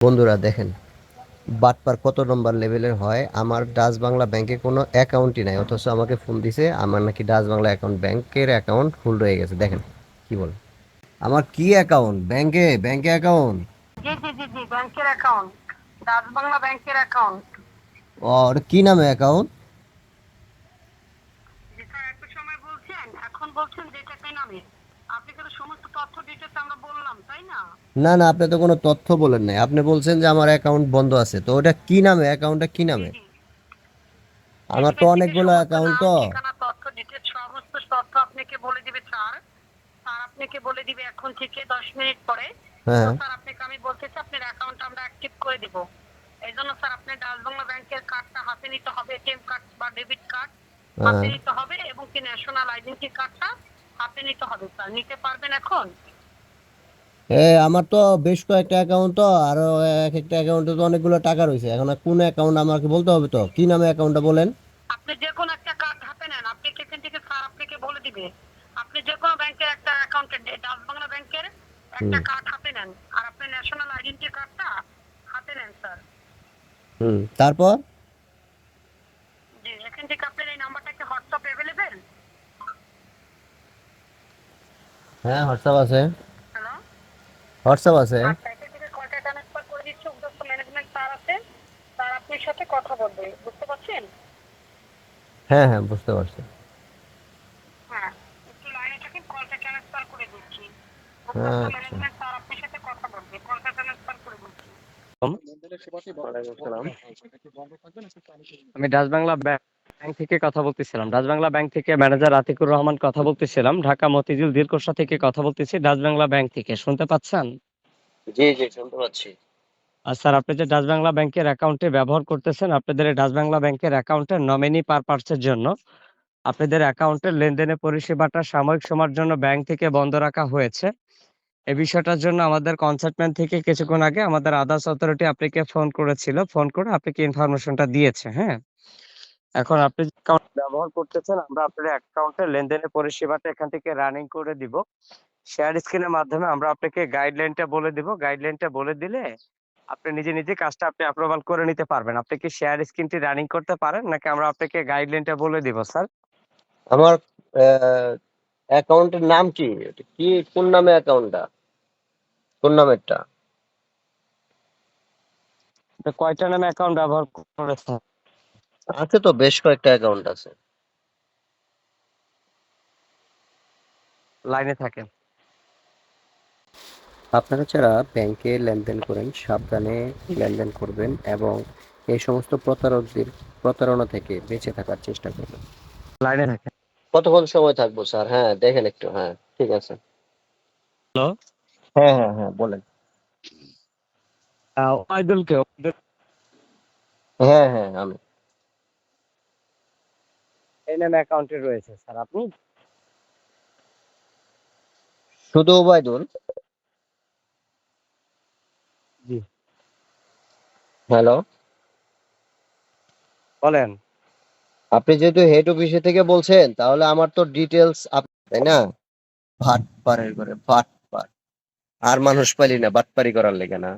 বন্ধুরা দেখেন বাটপার কত নম্বর লেভেলের হয়? আমার ডাচ বাংলা ব্যাংকে কোনো অ্যাকাউন্টই নাই অথচ আমাকে ফোন দিছে আমার নাকি ডাচ বাংলা অ্যাকাউন্ট ব্যাংকের অ্যাকাউন্ট ফুল রয়ে গেছে। দেখেন কি বল? আমার কি অ্যাকাউন্ট? ব্যাংকে ব্যাংকে অ্যাকাউন্ট? জি জি জি জি ব্যাংকের অ্যাকাউন্ট ডাচ বাংলা ব্যাংকের অ্যাকাউন্ট। ও ওটা কি নামে অ্যাকাউন্ট? একটু সময় বলছেন এখন বলছেন যেটাতে নামে? আপনি না? না আপনি তো কোনো তথ্য বলেন নাই। আপনি বলছেন যে আমার অ্যাকাউন্ট বন্ধ আছে। তো ওটা কি নামে? অ্যাকাউন্টটা কি নামে? আমার তো অনেকগুলো অ্যাকাউন্ট তো। তথ্য ডিটেলস সমস্ত তথ্য আপনাকে বলে দিবে স্যার। স্যার আপনাকে বলে দিবে এখন থেকে দশ মিনিট পরে। হ্যাঁ। স্যার আপনাকে আমি বলতেছি আপনার অ্যাকাউন্ট আমরা অ্যাক্টিভ করে দিব। এই জন্য স্যার আপনার ডাচ বাংলা ব্যাংকের কার্ডটা হাতে নিতে হবে এটিএম কার্ড বা ডেবিট কার্ড হাতে হ্যাঁ নিতে হবে এবং কি ন্যাশনাল আইডেন্টি কার্ডটা হাতে নিতে হবে স্যার নিতে পারবেন এখন? এ আমার তো বেশ কয়েকটা অ্যাকাউন্ট তো আরও এক একটা অ্যাকাউন্টে তো অনেকগুলো টাকা রয়েছে। এখন কোন অ্যাকাউন্ট আমাকে বলতে হবে তো? কি নামে অ্যাকাউন্টটা বলেন? আপনি যে কোনো একটা কার্ড হাতে নেন। আপনি এখান থেকে স্যার আপনাকে বলে দিবে। আপনি যে কোনো ব্যাংকের একটা অ্যাকাউন্টে ডাচ বাংলা ব্যাংকের একটা কার্ড হাতে নেন। আর আপনি ন্যাশনাল আইডেন্টি কার্ডটা হাতে নেন স্যার হুম। তারপর জি এখান থেকে আপনার এই নাম্বারটা কি হোয়াটসঅ্যাপ অ্যাভেলেবেল হ্যাঁ হোয়াটসঅ্যাপ আছে। হ্যালো হোয়াটসঅ্যাপ আছে। পারছেন? হ্যাঁ হ্যাঁ বুঝতে পারছি। হ্যাঁ একটু লাইনে থাকেন কলটা ট্রান্সফার করে দিচ্ছি আচ্ছা। ম্যানেজমেন্ট স্যার আপনার সাথে কথা বলবে কলটা ট্রান্সফার করে দিচ্ছি আমি ডাচ বাংলা ব্যাংক থেকে কথা বলতেছিলাম। ডাচ বাংলা ব্যাংক থেকে ম্যানেজার আতিকুর রহমান কথা বলতেছিলাম। ঢাকা মতিঝিল দীর্ঘসা থেকে কথা বলতেছি। ডাচ বাংলা ব্যাংক থেকে শুনতে পাচ্ছেন? জি জি শুনতে পাচ্ছি। আর স্যার আপনি যে ডাচ বাংলা ব্যাংকের অ্যাকাউন্টে ব্যবহার করতেছেন আপনাদের এই ডাচ বাংলা ব্যাংকের অ্যাকাউন্টের নমিনি পারপাসের জন্য আপনাদের অ্যাকাউন্টের লেনদেনের পরিষেবাটা সাময়িক সময়ের জন্য ব্যাংক থেকে বন্ধ রাখা হয়েছে। এই বিষয়টার জন্য আমাদের কনসালটেন্ট থেকে কিছুক্ষণ আগে আমাদের আদার্স অথরিটি আপনাকে ফোন করেছিল। ফোন করে আপনাকে ইনফরমেশনটা দিয়েছে হ্যাঁ? এখন আপনি অ্যাকাউন্ট ব্যবহার করতেছেন, আমরা আপনার অ্যাকাউন্টের লেনদেনের পরিষেবাটা এখান থেকে রানিং করে দিব। শেয়ার স্ক্রিনের মাধ্যমে আমরা আপনাকে গাইডলাইনটা বলে দিব। গাইডলাইনটা বলে দিলে আপনি নিজে নিজে কাজটা আপনি অ্যাপ্রুভাল করে নিতে পারবেন। আপনি কি শেয়ার স্ক্রিনটি রানিং করতে পারেন, নাকি আমরা আপনাকে গাইডলাইনটা বলে দিব স্যার আমার অ্যাকাউন্টের নাম কি? কি, কোন নামে অ্যাকাউন্টটা কোন নামেরটা কয়টা নামে অ্যাকাউন্ট ব্যবহার করেছেন? আছে তো বেশ কয়েকটা অ্যাকাউন্ট আছে। লাইনে থাকেন। আপনারা যারা ব্যাংকে লেনদেন করেন সাবধানে লেনদেন করবেন এবং এই সমস্ত প্রতারকদের প্রতারণা থেকে বেঁচে থাকার চেষ্টা করবেন। লাইনে থাকেন। কতক্ষণ সময় থাকব স্যার? হ্যাঁ দেখেন একটু হ্যাঁ ঠিক আছে। হ্যালো হ্যাঁ হ্যাঁ হ্যাঁ বলেন। ওয়াইদুল হ্যাঁ হ্যাঁ আমি। এই নামে অ্যাকাউন্টে রয়েছে স্যার আপনি? শুধু ওবায়দুল? জি। হ্যালো? বলেন। আপনি যেহেতু হেড অফিসে থেকে বলছেন তাহলে আমার তো ডিটেলস তাই না? ভাট পারের করে ভাট আর মানুষ পাইলি না বাটপারি করার লেগে না।